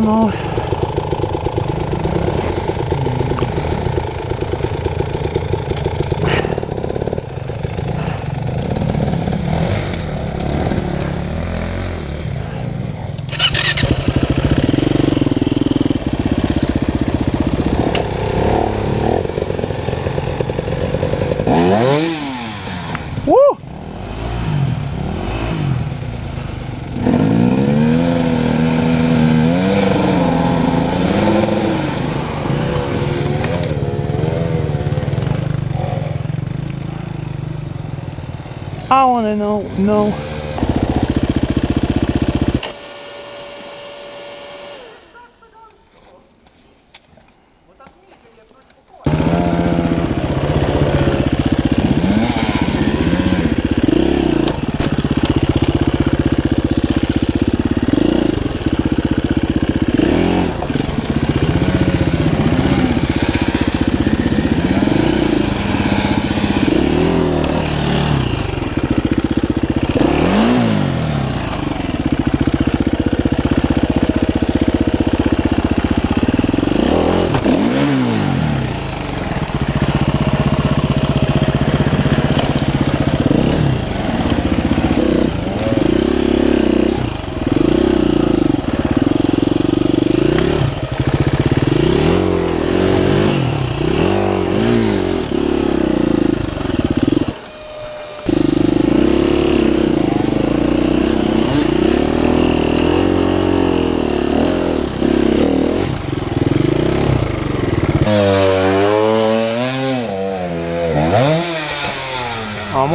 no, no. I wanna know, no.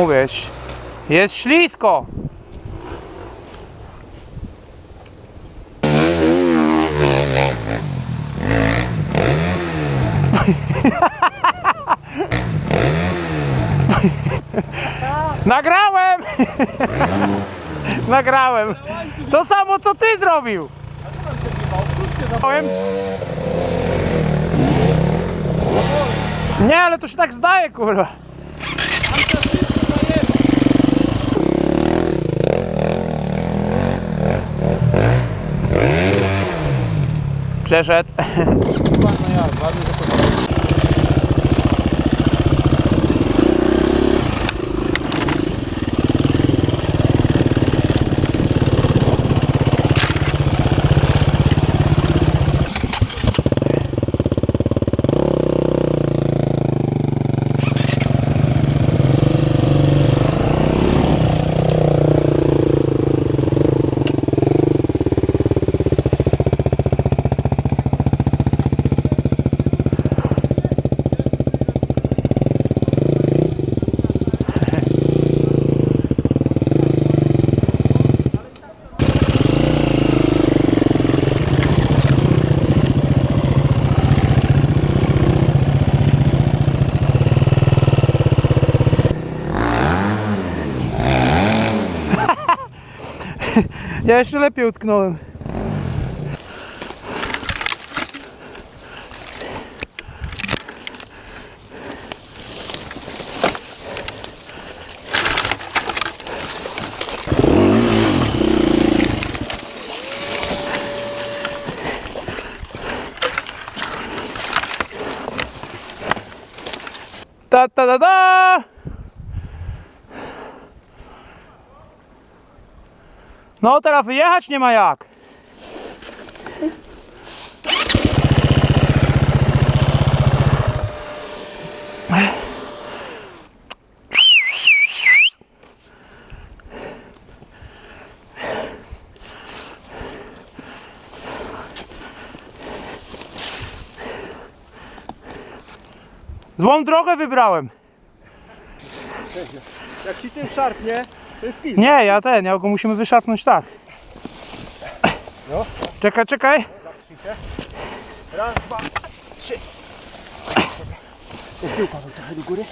Mówisz. Jest ślisko. Nagrałem! Nagrałem. To samo co ty zrobił. Nie, ale to się tak zdaje, kurwa. Przeszedł. No jak, ładnie Ja jeszcze lepiej utknąłem. Ta ta da da! No teraz wyjechać nie ma jak. Złą drogę wybrałem. Jak ci tym szarpnie, to jest pizd. Nie, ja ten, ja go musimy wyszarpnąć tak. No. Czekaj, czekaj. Raz, dwa, trzy. Tył Paweł trochę do góry.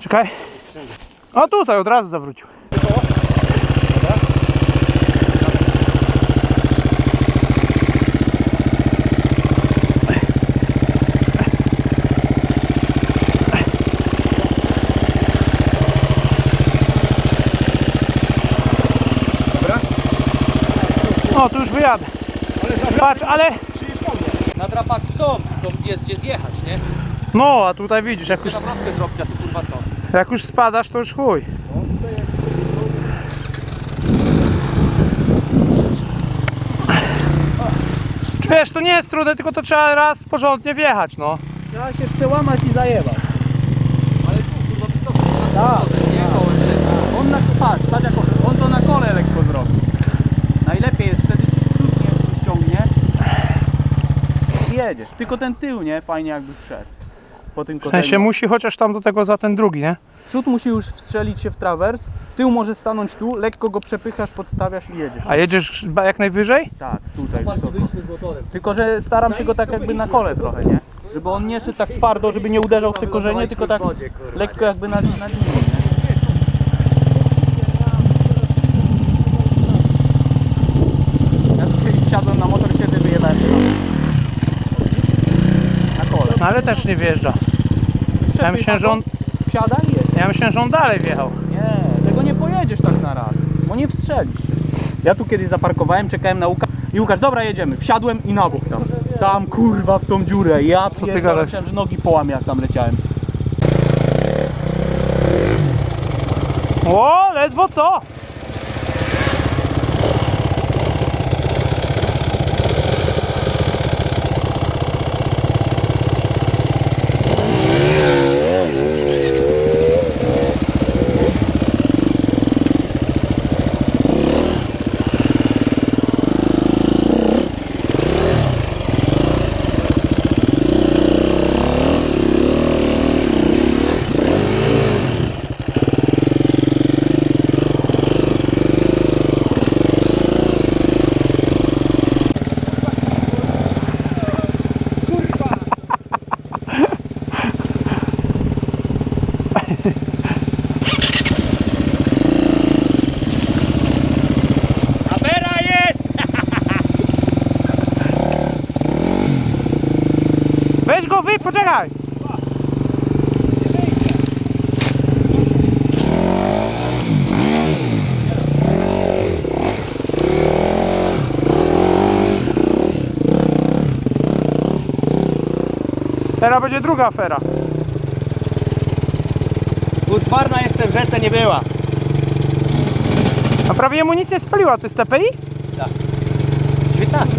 Czekaj. O tutaj od razu zawrócił. No, tu już wyjadę. Ale Patrz, ale... Na drapaku są, tylko jest gdzie zjechać, nie? No, a tutaj widzisz, jak już, jak już spadasz, to już chuj. Czy Wiesz, to nie jest trudne, tylko to trzeba raz porządnie wjechać, no. Trzeba się przełamać i zajebać. Ale tu kurwa wysoko Tak, drodze, nie kołem się. On na, patrz, patrz jak on, on to na kole lekko zrobi. Najlepiej jest wtedy ci przód nie ściągnie i jedziesz. Tylko ten tył, nie? Fajnie jakby wszedł. Po tym W sensie musi chociaż tam do tego za ten drugi, nie? Przód musi już wstrzelić się w trawers, tył może stanąć tu, lekko go przepychasz, podstawiasz i jedziesz. A jedziesz ba- jak najwyżej? Tak, tutaj wysoko. Tylko, że staram się go tak jakby na kole trochę, nie? Żeby on nie szedł tak twardo, żeby nie uderzał w te korzenie, tylko tak lekko jakby na, na linii, nie? Ja tu kiedyś wsiadłem na motor, siedzę, wyjebałem się na, na kole. No ale też nie wjeżdża. Ja myślałem, że on, Wsiada i jedzie. ja myślałem, że on dalej wjechał. Nie, tego nie pojedziesz tak na raz, bo nie wstrzelisz się. Ja tu kiedyś zaparkowałem, czekałem na Łukasz i Łukasz, dobra jedziemy, wsiadłem i na bok tam. Tam kurwa w tą dziurę, ja Co ty gadasz? Myślałem, że nogi połamie jak tam leciałem. O, ledwo co? Szybko wy, poczekaj! Teraz będzie druga afera. Utwarna jeszcze w rzece nie była. A prawie mu nic nie spaliła, to jest TPI? Tak. 19.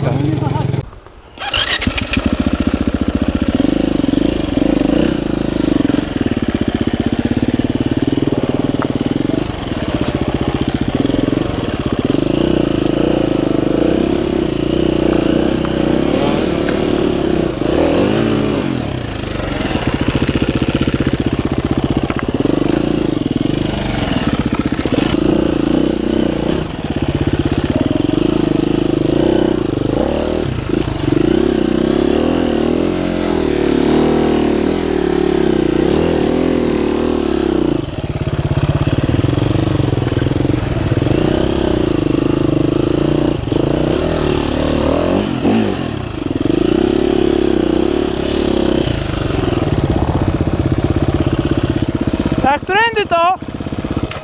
tędy to!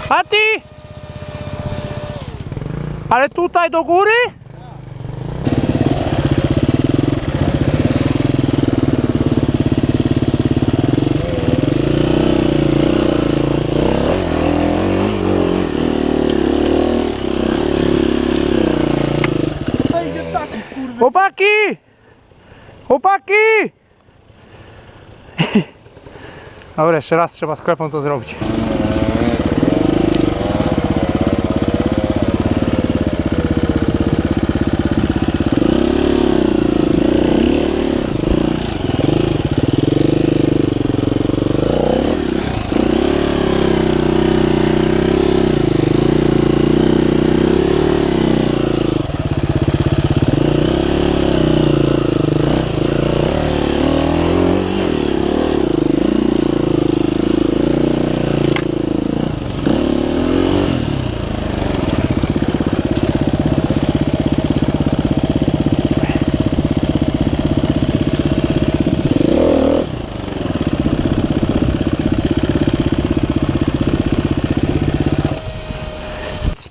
A ty? Ale tutaj do góry? Chłopaki! Chłopaki! Dobra, jeszcze raz trzeba sklepą to zrobić.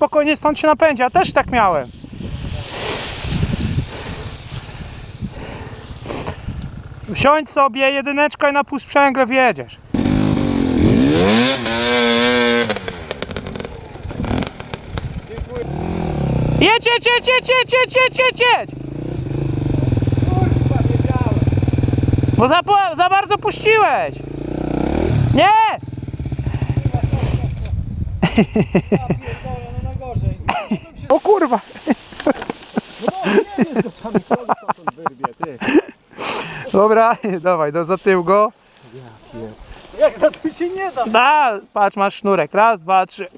spokojnie stąd się napędzi. Ja też tak miałem. Wsiądź sobie, jedyneczka i na półsprzęgle wjedziesz. Jedź, jedź, jedź, jedź, jedź, jedź, jedź, jedź, jedź. Bo za, za bardzo puściłeś. Nie! No najgorzej. O kurwa. Wyrwie, ty. Dobra, dawaj, do za tył go. Jak za to się nie da. Da, patrz, masz sznurek. Raz, dwa, trzy.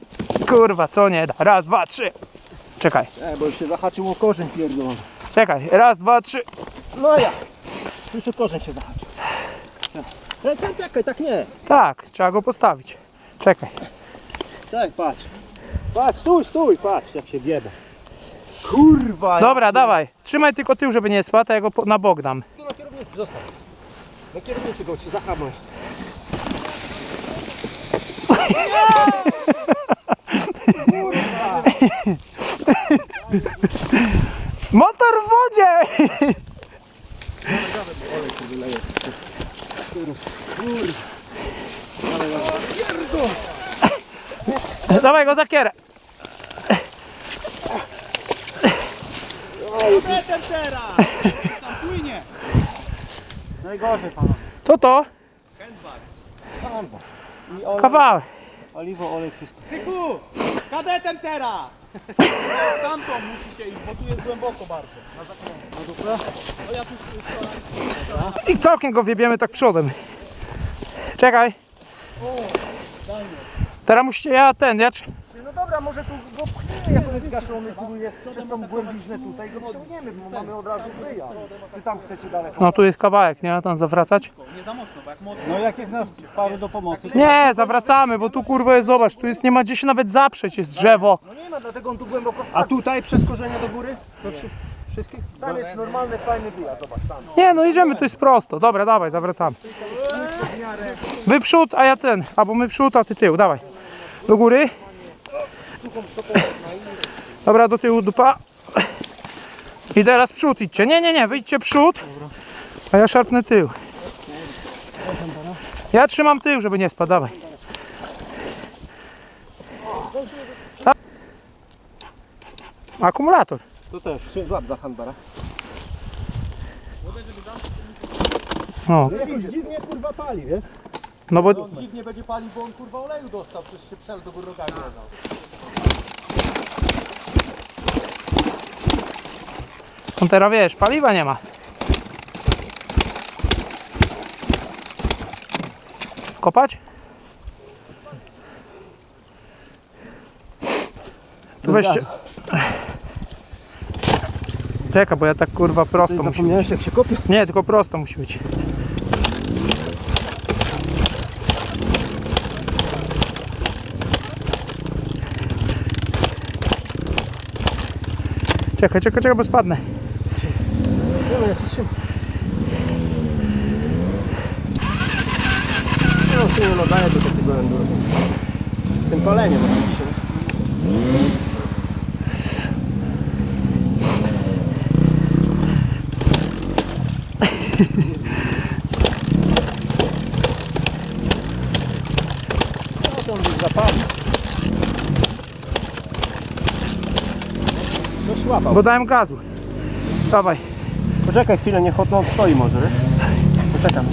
Kurwa, co nie da? Raz, dwa, trzy. Czekaj, Nie, bo już się zahaczył o korzeń pierdolony. czekaj. Raz, dwa, trzy. No ja. Już o korzeń się zahaczył. Tak, tak, czekaj, tak nie. Tak, trzeba go postawić. Czekaj. Tak, patrz. Patrz, stój, stój, patrz jak się bieda. Kurwa. Dobra, dawaj. Trzymaj tylko tył, żeby nie spadł, a ja go po- na bok dam. Tu na kierownicy, zostaw. Na kierownicy go się zahamuj. Motor w wodzie! Dawaj go za kierę. Tam płynie. Najgorzej pana. Co to? Samba. I olej, Kawałek. oliwo, olej, wszystko. Krzyku, kadetem teraz. Tamtą musicie iść, bo tu jest głęboko bardzo. Na zakręcie. No ja tu I całkiem go wiebiemy tak przodem. Czekaj. Teraz musicie, ja ten, ja... dobra, może tu go pchniemy, jak on jest gaszony, tu jest przez tą głębiznę tutaj, go wciągniemy, bo mamy od razu wyjazd. Czy tam chcecie daleko? No tu jest kawałek, nie? Tam zawracać. nie za mocno, bo jak mocno. No jak jest nas paru do pomocy. Nie, zawracamy, bo tu kurwa jest, zobacz, tu jest, nie ma gdzie się nawet zaprzeć, jest drzewo. No nie ma, dlatego on tu głęboko... A tutaj przez korzenie do góry? Do wszy- wszystkich? Tam jest normalny, fajny wyjazd, zobacz, tam. Nie, no idziemy, tu jest prosto. Dobra, dawaj, zawracamy. Wy przód, a ja ten. Albo my przód, a ty tył, dawaj. Do góry. Dobra, do tyłu dupa. I teraz przód idźcie. Nie, nie, nie, wyjdźcie przód. A ja szarpnę tył. Ja trzymam tył, żeby nie spadł, dawaj. Akumulator. Tu też. Złap za handbara. No, Jakoś dziwnie kurwa pali, wiesz? no bo Dziwnie będzie palił, bo on kurwa oleju dostał, przecież się przel do góry on teraz wiesz, paliwa nie ma. Kopać? Tu weźcie. Czekaj, bo ja tak kurwa prosto musi być. Zapomniałeś jak się kopie? Nie, tylko prosto musi być. Czekaj, czekaj, czekaj, bo spadnę. No, ja ci. No, się nie nadaje do takiego enduro. Z tym paleniem oczywiście. No już zapali. No. Bo dałem gazu. Dawaj. Poczekaj chwilę, niech on stoi może? Poczekam.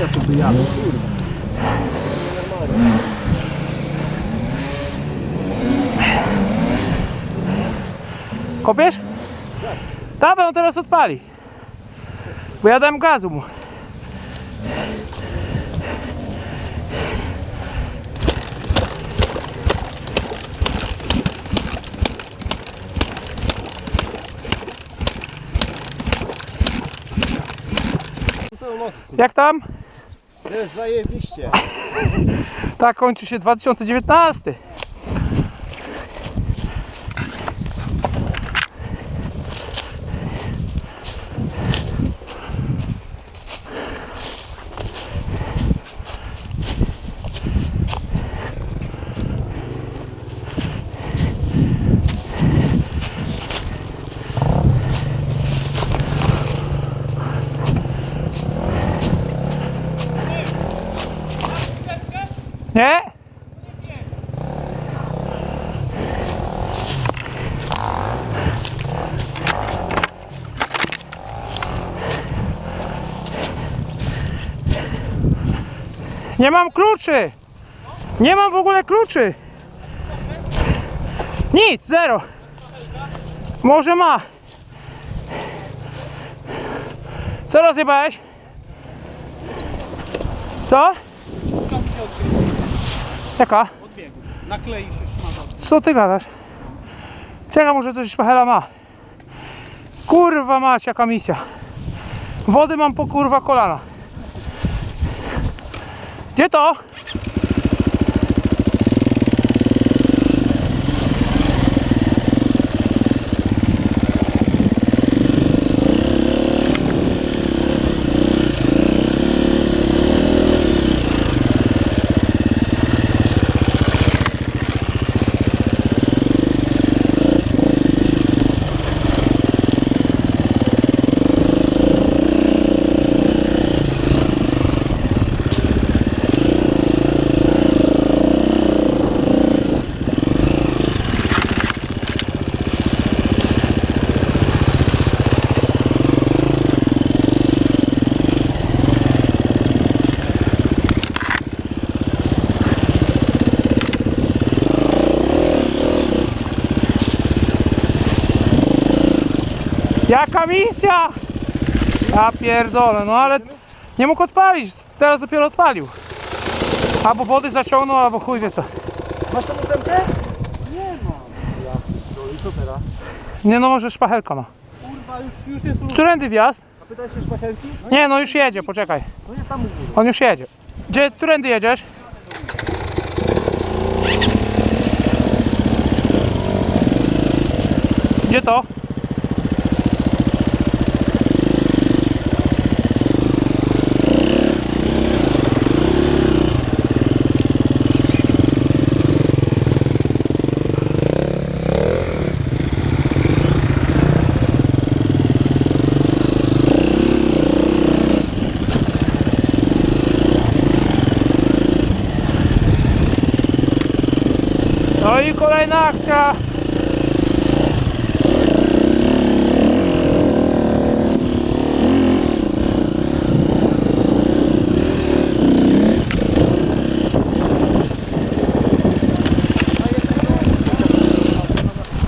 Ja tu wyjadę, kurwa. Kopiesz? Dawaj, on teraz odpali. Bo ja dałem gazu mu. Jak tam? To jest zajebiście. Tak kończy się 2019. Nie mam kluczy! Nie mam w ogóle kluczy! Nic, zero! Może ma! Co rozjebałeś? Co? Jaka? Naklei się. Co ty gadasz? Czekaj, może coś szpachela ma. Kurwa mać, jaka misja. Wody mam po kurwa kolana. Gdzie to? Jaka misja? Ja pierdolę, no ale nie mógł odpalić, teraz dopiero odpalił. Albo wody zaciągnął, albo chuj wie co. Masz tą ósemkę? Nie mam. Ja, no i co teraz? Nie no, może szpachelka ma. Kurwa, już, już jest Którędy wjazd? A pytałeś się szpachelki? No, Nie, no już jedzie, poczekaj. no jest tam u góry. On już jedzie. Gdzie, którędy jedziesz? Gdzie to? No i kolejna akcja.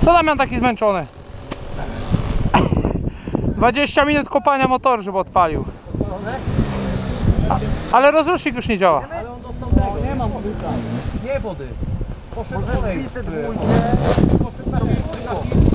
Co Damian taki zmęczony? 20 minut kopania motoru, żeby odpalił. A, ale rozrusznik już nie działa. Ale on dostał tego. Nie mam. Nie wody. Poszedł Może wpisać dwójkę. Poszedł na